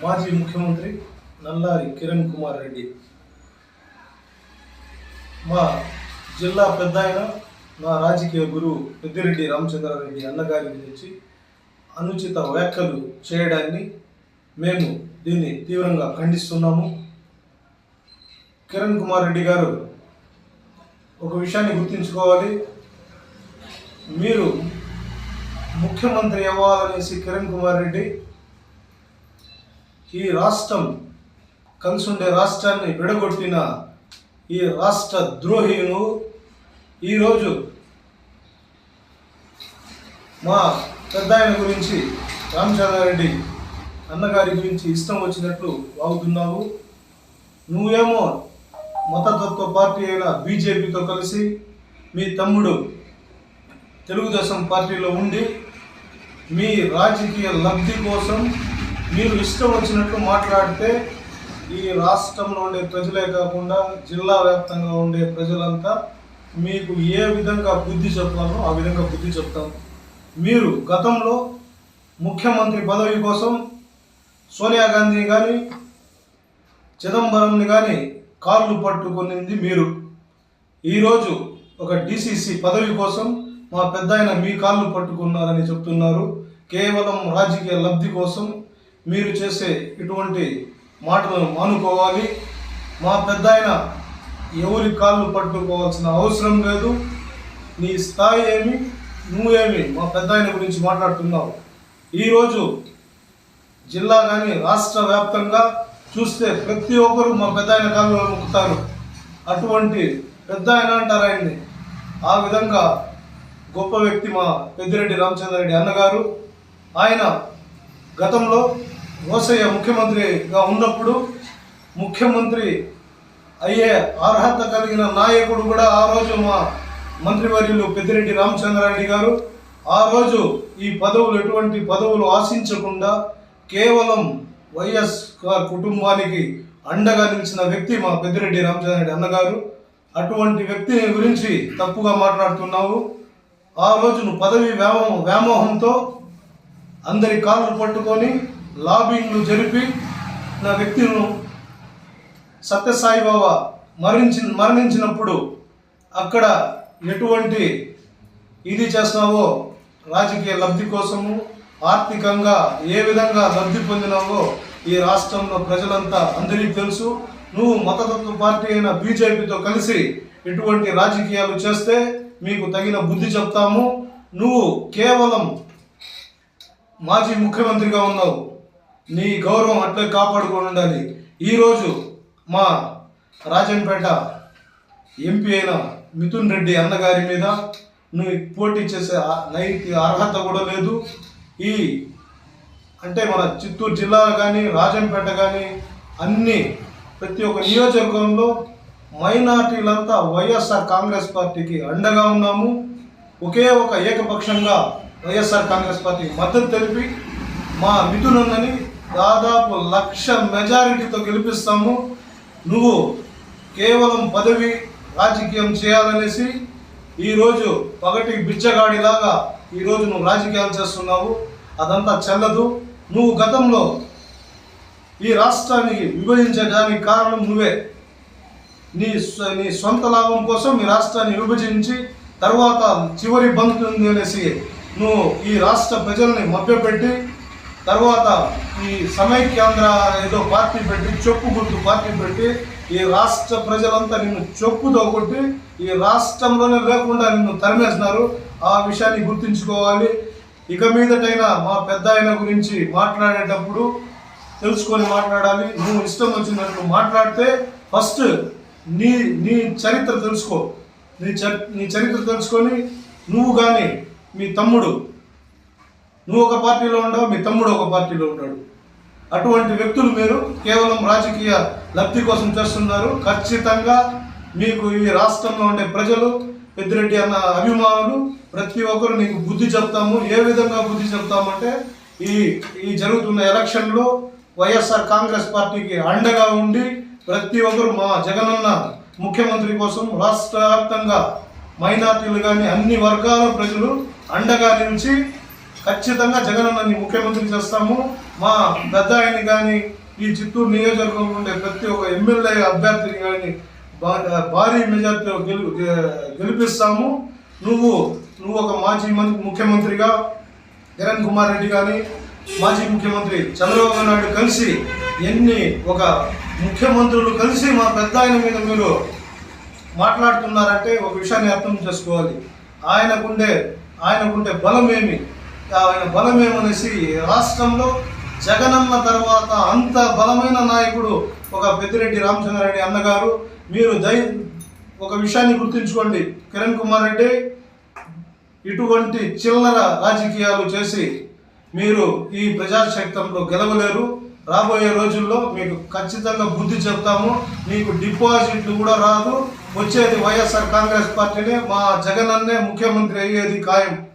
మాజీ ముఖ్యమంత్రి నల్లారి కిరణ్ కుమార్ రెడ్డి. మా జిల్లా పెద్ద ఆయన నా రాజకీయ గురువు పెద్దిరెడ్డి రామచంద్రారెడ్డి అన్నగారి గురించి అనుచిత వ్యాఖ్యలు చేయడాన్ని మేము దీన్ని తీవ్రంగా ఖండిస్తున్నాము. కిరణ్ కుమార్ రెడ్డి గారు ఒక విషయాన్ని గుర్తుంచుకోవాలి. మీరు ముఖ్యమంత్రి అవ్వాలనేసి కిరణ్ కుమార్ రెడ్డి ఈ రాష్ట్రం కలుసుండే రాష్ట్రాన్ని విడగొట్టిన ఈ రాష్ట్ర ద్రోహిను ఈరోజు మా పెద్ద ఆయన గురించి రామచంద్రారెడ్డి అన్నగారి గురించి ఇష్టం వచ్చినట్లు వాగుతున్నావు. నువ్వేమో మతతత్వ పార్టీ అయిన బీజేపీతో కలిసి మీ తమ్ముడు తెలుగుదేశం పార్టీలో ఉండి మీ రాజకీయ లబ్ధి కోసం మీరు ఇష్టం వచ్చినట్లు మాట్లాడితే ఈ రాష్ట్రంలో ఉండే ప్రజలే కాకుండా జిల్లా వ్యాప్తంగా ఉండే ప్రజలంతా మీకు ఏ విధంగా బుద్ధి చెప్పాలో ఆ విధంగా బుద్ధి చెప్తాం మీరు గతంలో ముఖ్యమంత్రి పదవి కోసం సోనియా గాంధీని కానీ చిదంబరంని కానీ కాళ్ళు పట్టుకునింది మీరు. ఈరోజు ఒక డిసిసి పదవి కోసం మా పెద్ద మీ కాళ్ళు పట్టుకున్నారని చెప్తున్నారు. కేవలం రాజకీయ లబ్ధి కోసం మీరు చేసే ఇటువంటి మాటలను మానుకోవాలి. మా పెద్ద ఆయన ఎవరి కాళ్ళు పట్టుకోవాల్సిన అవసరం లేదు. నీ స్థాయి ఏమి? నువ్వేమి మా పెద్ద ఆయన గురించి మాట్లాడుతున్నావు. ఈరోజు జిల్లా కానీ రాష్ట్ర వ్యాప్తంగా చూస్తే ప్రతి ఒక్కరు మా పెద్ద ఆయన కాళ్ళు మొక్కుతారు అటువంటి పెద్ద ఆయన అంటారు ఆయన్ని. ఆ విధంగా గొప్ప వ్యక్తి మా పెద్దిరెడ్డి రామచంద్రరెడ్డి అన్నగారు. ఆయన గతంలో రోసయ్య ముఖ్యమంత్రిగా ఉన్నప్పుడు ముఖ్యమంత్రి అయ్యే అర్హత కలిగిన నాయకుడు కూడా ఆ రోజు మా మంత్రివర్యులు పెద్దిరెడ్డి రామచంద్రారెడ్డి గారు. ఆ రోజు ఈ పదవులు ఎటువంటి పదవులు ఆశించకుండా కేవలం వైఎస్ కుటుంబానికి అండగా నిలిచిన వ్యక్తి మా పెద్దిరెడ్డి రామచంద్రారెడ్డి అన్నగారు. అటువంటి వ్యక్తిని గురించి తప్పుగా మాట్లాడుతున్నావు. ఆ రోజు నువ్వు పదవి వ్యామోహం వ్యామోహంతో అందరి కాళ్ళు పట్టుకొని లాబింగ్లు జరిపి నా వ్యక్తులను సత్యసాయి బాబా మరణించి మరణించినప్పుడు అక్కడ ఎటువంటి ఇది చేసినావో రాజకీయ లబ్ధి కోసము ఆర్థికంగా ఏ విధంగా లబ్ధి పొందినావో ఈ రాష్ట్రంలో ప్రజలంతా అందరికీ తెలుసు. నువ్వు మతతత్వ పార్టీ అయిన బీజేపీతో కలిసి ఇటువంటి రాజకీయాలు చేస్తే మీకు తగిన బుద్ధి చెప్తాము. నువ్వు కేవలం మాజీ ముఖ్యమంత్రిగా ఉన్నావు. నీ గౌరవం అట్లే కాపాడుకొని ఉండాలి ఈరోజు మా రాజంపేట ఎంపీ అయిన మిథున్ రెడ్డి అన్నగారి మీద నువ్వు పోటీ చేసే నైతిక అర్హత కూడా లేదు. ఈ అంటే మన చిత్తూరు జిల్లా కానీ రాజంపేట కానీ అన్ని ప్రతి ఒక్క నియోజకవర్గంలో మైనార్టీలంతా వైఎస్ఆర్ కాంగ్రెస్ పార్టీకి అండగా ఉన్నాము. ఒకే ఒక ఏకపక్షంగా వైఎస్ఆర్ కాంగ్రెస్ పార్టీకి మద్దతు తెలిపి మా మిథునన్నని దాదాపు లక్ష మెజారిటీతో గెలిపిస్తాము. నువ్వు కేవలం పదవి రాజకీయం చేయాలనేసి ఈరోజు పగటి బిచ్చగాడిలాగా ఈరోజు నువ్వు రాజకీయాలు చేస్తున్నావు. అదంతా చెల్లదు. నువ్వు గతంలో ఈ రాష్ట్రానికి విభజించడానికి కారణం నువ్వే. నీ నీ సొంత లాభం కోసం ఈ రాష్ట్రాన్ని విభజించి తర్వాత చివరి బంత్ అనేసి నువ్వు ఈ రాష్ట్ర ప్రజల్ని మభ్యపెట్టి తర్వాత ఈ సమైక్యాంధ్ర ఏదో పార్టీ పెట్టి చెప్పు గుర్తు పార్టీ పెట్టి ఈ రాష్ట్ర ప్రజలంతా నిన్ను చెప్పుతో కొట్టి ఈ రాష్ట్రంలోనే లేకుండా నిన్ను తరిమేస్తున్నారు. ఆ విషయాన్ని గుర్తుంచుకోవాలి. ఇక మీదటైనా మా పెద్ద ఆయన గురించి మాట్లాడేటప్పుడు తెలుసుకొని మాట్లాడాలి. నువ్వు ఇష్టం వచ్చినట్లు మాట్లాడితే ఫస్ట్ నీ నీ చరిత్ర తెలుసుకో. నీ చరి నీ చరిత్ర తెలుసుకొని నువ్వు కానీ మీ తమ్ముడు నువ్వు ఒక పార్టీలో ఉండవు మీ తమ్ముడు ఒక పార్టీలో ఉంటాడు. అటువంటి వ్యక్తులు మీరు కేవలం రాజకీయ లబ్ధి కోసం చేస్తున్నారు. ఖచ్చితంగా మీకు ఈ రాష్ట్రంలో ఉండే ప్రజలు పెద్దిరెడ్డి అన్న అభిమానులు ప్రతి ఒక్కరు నీకు బుద్ధి చెప్తాము. ఏ విధంగా బుద్ధి చెప్తామంటే ఈ ఈ జరుగుతున్న ఎలక్షన్లో వైఎస్ఆర్ కాంగ్రెస్ పార్టీకి అండగా ఉండి ప్రతి ఒక్కరు మా జగనన్న ముఖ్యమంత్రి కోసం రాష్ట్ర వ్యాప్తంగా మైనార్టీలు కానీ అన్ని వర్గాల ప్రజలు అండగా నిలిచి ఖచ్చితంగా జగనన్నని ముఖ్యమంత్రి చేస్తాము. మా పెద్ద ఆయన కానీ ఈ చిత్తూరు నియోజకవర్గం ఉండే ప్రతి ఒక్క ఎమ్మెల్యే అభ్యర్థిని కానీ భారీ మెజార్టీలో గెలు గెలిపిస్తాము. నువ్వు నువ్వు ఒక మాజీ మంత్రి ముఖ్యమంత్రిగా కిరణ్ కుమార్ రెడ్డి కానీ మాజీ ముఖ్యమంత్రి చంద్రబాబు నాయుడు కలిసి ఎన్ని ఒక ముఖ్యమంత్రులు కలిసి మా పెద్ద ఆయన మీద మీరు మాట్లాడుతున్నారంటే ఒక విషయాన్ని అర్థం చేసుకోవాలి. ఆయనకుండే ఆయనకుండే బలం ఏమి ఆయన బలమేమనేసి రాష్ట్రంలో జగనన్న తర్వాత అంత బలమైన నాయకుడు ఒక పెద్దిరెడ్డి రామచంద్రారెడ్డి అన్నగారు. మీరు దై ఒక విషయాన్ని గుర్తుంచుకోండి. కిరణ్ కుమార్ రెడ్డి ఇటువంటి చిల్లర రాజకీయాలు చేసి మీరు ఈ ప్రజాశక్తంలో గెలవలేరు. రాబోయే రోజుల్లో మీకు ఖచ్చితంగా బుద్ధి చెప్తాము. మీకు డిపాజిట్లు కూడా రాదు. వచ్చేది వైఎస్ఆర్ కాంగ్రెస్ పార్టీనే మా జగన్ అన్నే ముఖ్యమంత్రి అయ్యేది ఖాయం.